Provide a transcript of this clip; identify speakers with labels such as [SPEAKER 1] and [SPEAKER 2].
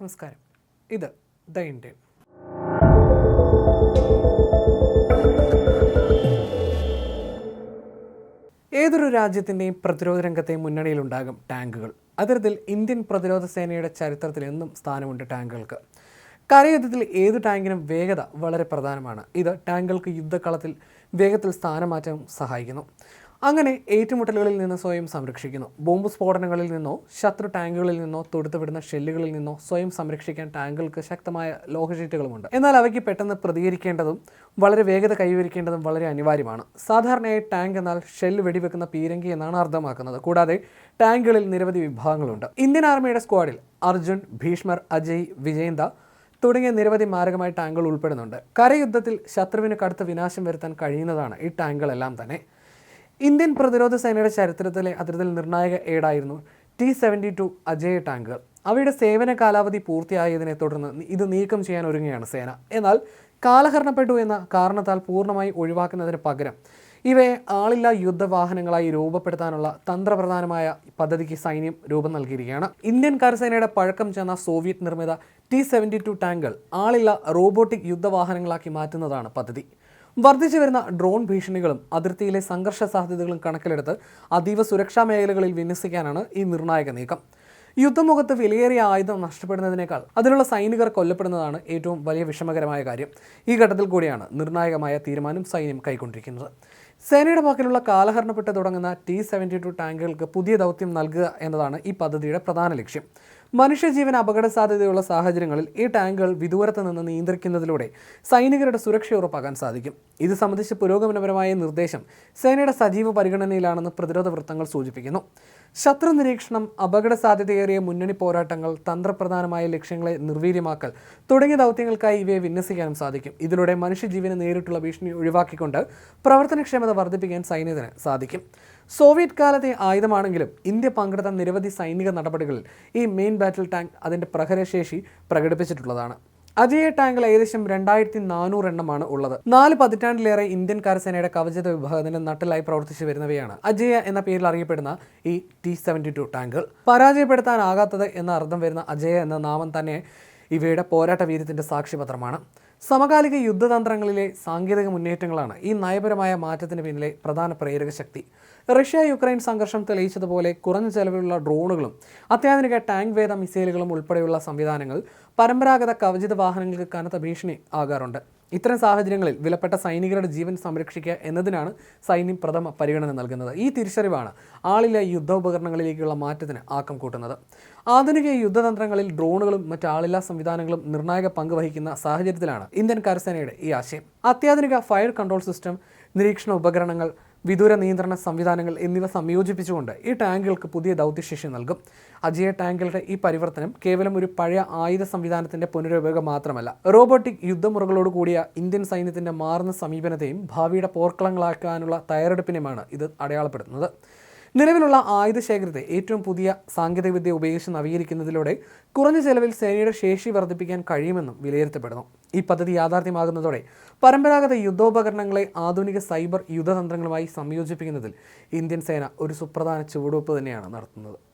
[SPEAKER 1] നമസ്കാരം. ഇത് the Indian. ഏതൊരു രാജ്യത്തിന്റെയും പ്രതിരോധ രംഗത്തെ മുന്നണിയിലുണ്ടാകും ടാങ്കുകൾ. അത്തരത്തിൽ ഇന്ത്യൻ പ്രതിരോധ സേനയുടെ ചരിത്രത്തിൽ എന്നും സ്ഥാനമുണ്ട് ടാങ്കുകൾക്ക്. കരയുദ്ധത്തിൽ ഏത് ടാങ്കിനും വേഗത വളരെ പ്രധാനമാണ്. ഇത് ടാങ്കുകൾക്ക് യുദ്ധക്കളത്തിൽ വേഗത്തിൽ സ്ഥാനമാറ്റം സഹായിക്കുന്നു. അങ്ങനെ ഏറ്റുമുട്ടലുകളിൽ നിന്ന് സ്വയം സംരക്ഷിക്കുന്നു. ബോംബ് സ്ഫോടനങ്ങളിൽ നിന്നോ ശത്രു ടാങ്കുകളിൽ നിന്നോ തൊടുത്തുവിടുന്ന ഷെല്ലുകളിൽ നിന്നോ സ്വയം സംരക്ഷിക്കാൻ ടാങ്കുകൾക്ക് ശക്തമായ ലോഹഷീറ്റുകളുമുണ്ട് എന്നാൽ അവയ്ക്ക് പെട്ടെന്ന് പ്രതികരിക്കേണ്ടതും വളരെ വേഗത കൈവരിക്കേണ്ടതും വളരെ അനിവാര്യമാണ്. സാധാരണയായി ടാങ്ക് എന്നാൽ ഷെല്ല് വെടിവെക്കുന്ന പീരങ്കി എന്നാണ് അർത്ഥമാക്കുന്നത്. കൂടാതെ ടാങ്കുകളിൽ നിരവധി വിഭാഗങ്ങളുണ്ട്. ഇന്ത്യൻ ആർമിയുടെ സ്ക്വാഡിൽ അർജുൻ ഭീഷ്മർ അജയ് വിജയന്ത തുടങ്ങിയ നിരവധി മാരകമായ ടാങ്കുകൾ ഉൾപ്പെടുന്നുണ്ട്. കരയുദ്ധത്തിൽ ശത്രുവിന് കടുത്ത വിനാശം വരുത്താൻ കഴിയുന്നതാണ് ഈ ടാങ്കുകളെല്ലാം തന്നെ. ഇന്ത്യൻ പ്രതിരോധ സേനയുടെ ചരിത്രത്തിലെ അത്തരത്തിൽ നിർണായക ഏടായിരുന്നു ടി സെവന്റി ടു അജയ ടാങ്കുകൾ അവയുടെ സേവന കാലാവധി പൂർത്തിയായതിനെ തുടർന്ന് ഇത് നീക്കം ചെയ്യാൻ ഒരുങ്ങുകയാണ് സേന. എന്നാൽ കാലഹരണപ്പെട്ടു എന്ന കാരണത്താൽ പൂർണമായി ഒഴിവാക്കുന്നതിന് പകരം ഇവയെ ആളില്ലാ യുദ്ധവാഹനങ്ങളായി രൂപപ്പെടുത്താനുള്ള തന്ത്രപ്രധാനമായ പദ്ധതിക്ക് സൈന്യം രൂപം നൽകിയിരിക്കുകയാണ്. ഇന്ത്യൻ കരസേനയുടെ പഴക്കം ചെന്ന സോവിയറ്റ് നിർമ്മിത ടി സെവന്റി ടു ടാങ്കുകൾ ആളില്ല റോബോട്ടിക് യുദ്ധവാഹനങ്ങളാക്കി മാറ്റുന്നതാണ് പദ്ധതി. വർദ്ധിച്ചു വരുന്ന ഡ്രോൺ ഭീഷണികളും അതിർത്തിയിലെ സംഘർഷ സാധ്യതകളും കണക്കിലെടുത്ത് അതീവ സുരക്ഷാ മേഖലകളിൽ വിന്യസിക്കാനാണ് ഈ നിർണായക നീക്കം. യുദ്ധമുഖത്ത് വിലയേറിയ ആയുധം നഷ്ടപ്പെടുന്നതിനേക്കാൾ അതിലുള്ള സൈനികർ കൊല്ലപ്പെടുന്നതാണ് ഏറ്റവും വലിയ വിഷമകരമായ കാര്യം. ഈ ഘട്ടത്തിൽ കൂടിയാണ് നിർണായകമായ തീരുമാനം സൈന്യം കൈക്കൊണ്ടിരിക്കുന്നത്. സേനയുടെ പക്കലുള്ള കാലഹരണപ്പെട്ട് തുടങ്ങുന്ന ടി സെവന്റി ടു ടാങ്കുകൾക്ക് പുതിയ ദൗത്യം നൽകുക എന്നതാണ് ഈ പദ്ധതിയുടെ പ്രധാന ലക്ഷ്യം. മനുഷ്യജീവൻ അപകട സാധ്യതയുള്ള സാഹചര്യങ്ങളിൽ ഈ ടാങ്കുകൾ വിദൂരത്ത് നിന്ന് നിയന്ത്രിക്കുന്നതിലൂടെ സൈനികരുടെ സുരക്ഷ ഉറപ്പാക്കാൻ സാധിക്കും. ഇത് സംബന്ധിച്ച് പുരോഗമനപരമായ നിർദ്ദേശം സേനയുടെ സജീവ പരിഗണനയിലാണെന്ന് പ്രതിരോധ വൃത്തങ്ങൾ സൂചിപ്പിക്കുന്നു. ശത്രു നിരീക്ഷണം അപകട സാധ്യതയേറിയ മുന്നണി പോരാട്ടങ്ങൾ തന്ത്രപ്രധാനമായ ലക്ഷ്യങ്ങളെ നിർവീര്യമാക്കൽ തുടങ്ങിയ ദൗത്യങ്ങൾക്കായി ഇവയെ വിന്യസിക്കാനും സാധിക്കും. ഇതിലൂടെ മനുഷ്യജീവന് നേരിട്ടുള്ള ഭീഷണി ഒഴിവാക്കിക്കൊണ്ട് പ്രവർത്തനക്ഷമത വർദ്ധിപ്പിക്കാൻ സൈന്യത്തിന് സാധിക്കും. സോവിയറ്റ് കാലത്തെ ആയുധമാണെങ്കിലും ഇന്ത്യ പങ്കെടുത്ത നിരവധി സൈനിക നടപടികളിൽ ഈ മെയിൻ ബാറ്റിൽ ടാങ്ക് അതിന്റെ പ്രഹരശേഷി പ്രകടിപ്പിച്ചിട്ടുള്ളതാണ്. അജയ ടാങ്കിൽ ഏകദേശം രണ്ടായിരത്തി നാനൂറ് എണ്ണമാണ് ഉള്ളത്. നാല് പതിറ്റാണ്ടിലേറെ ഇന്ത്യൻ കരസേനയുടെ കവചിത വിഭാഗത്തിന്റെ നട്ടിലായി പ്രവർത്തിച്ചു വരുന്നവയാണ്. അജയ എന്ന പേരിൽ അറിയപ്പെടുന്ന ഈ ടി സെവന്റി ടു ടാങ്കുകൾ. പരാജയപ്പെടുത്താനാകാത്തത് എന്ന അർത്ഥം വരുന്ന അജയ എന്ന നാമം തന്നെ ഇവയുടെ പോരാട്ട വീര്യത്തിന്റെ സാക്ഷിപത്രമാണ്. സമകാലിക യുദ്ധതന്ത്രങ്ങളിലെ സാങ്കേതിക മുന്നേറ്റങ്ങളാണ് ഈ നയപരമായ മാറ്റത്തിന് പിന്നിലെ പ്രധാന പ്രേരക ശക്തി. റഷ്യ യുക്രൈൻ സംഘർഷം തെളിയിച്ചതുപോലെ കുറഞ്ഞ ചെലവിലുള്ള ഡ്രോണുകളും അത്യാധുനിക ടാങ്ക് വേദ മിസൈലുകളും ഉൾപ്പെടെയുള്ള സംവിധാനങ്ങൾ പരമ്പരാഗത കവചിത വാഹനങ്ങൾക്ക് കനത്ത ഭീഷണി ആകാറുണ്ട്. ഇത്തരം സാഹചര്യങ്ങളിൽ വിലപ്പെട്ട സൈനികരുടെ ജീവൻ സംരക്ഷിക്കുക എന്നതിനാണ് സൈന്യം പ്രഥമ പരിഗണന നൽകുന്നത്. ഈ തിരിച്ചറിവാണ് ആളില്ല യുദ്ധോപകരണങ്ങളിലേക്കുള്ള മാറ്റത്തിന് ആക്കം കൂട്ടുന്നത്. ആധുനിക യുദ്ധതന്ത്രങ്ങളിൽ ഡ്രോണുകളും മറ്റ് ആളില്ലാ സംവിധാനങ്ങളും നിർണായക പങ്ക് വഹിക്കുന്ന സാഹചര്യത്തിലാണ് ഇന്ത്യൻ കരസേനയുടെ ഈ ആശയം. അത്യാധുനിക ഫയർ കൺട്രോൾ സിസ്റ്റം നിരീക്ഷണ ഉപകരണങ്ങൾ വിദൂര നിയന്ത്രണ സംവിധാനങ്ങൾ എന്നിവ സംയോജിപ്പിച്ചുകൊണ്ട് ഈ ടാങ്കുകൾക്ക് പുതിയ ദൗത്യശേഷി നൽകും. അജയ ടാങ്കുകളുടെ ഈ പരിവർത്തനം കേവലം ഒരു പഴയ ആയുധ സംവിധാനത്തിന്റെ പുനരുപയോഗം മാത്രമല്ല റോബോട്ടിക് യുദ്ധമുറകളോട് കൂടിയ ഇന്ത്യൻ സൈന്യത്തിന്റെ മാറുന്ന സമീപനത്തെയും ഭാവിയുടെ പോർക്കളങ്ങളാക്കാനുള്ള തയ്യാറെടുപ്പിനെയുമാണ് ഇത് അടയാളപ്പെടുത്തുന്നത്. നിലവിലുള്ള ആയുധ ശേഖരത്തെ ഏറ്റവും പുതിയ സാങ്കേതികവിദ്യ ഉപയോഗിച്ച് നവീകരിക്കുന്നതിലൂടെ കുറഞ്ഞ ചെലവിൽ സേനയുടെ ശേഷി വർദ്ധിപ്പിക്കാൻ കഴിയുമെന്നും വിലയിരുത്തപ്പെടുന്നു. ഈ പദ്ധതി യാഥാർത്ഥ്യമാകുന്നതോടെ പരമ്പരാഗത യുദ്ധോപകരണങ്ങളെ ആധുനിക സൈബർ യുദ്ധതന്ത്രങ്ങളുമായി സംയോജിപ്പിക്കുന്നതിൽ ഇന്ത്യൻ സേന ഒരു സുപ്രധാന ചുവടുവെപ്പ് തന്നെയാണ് നടത്തുന്നത്.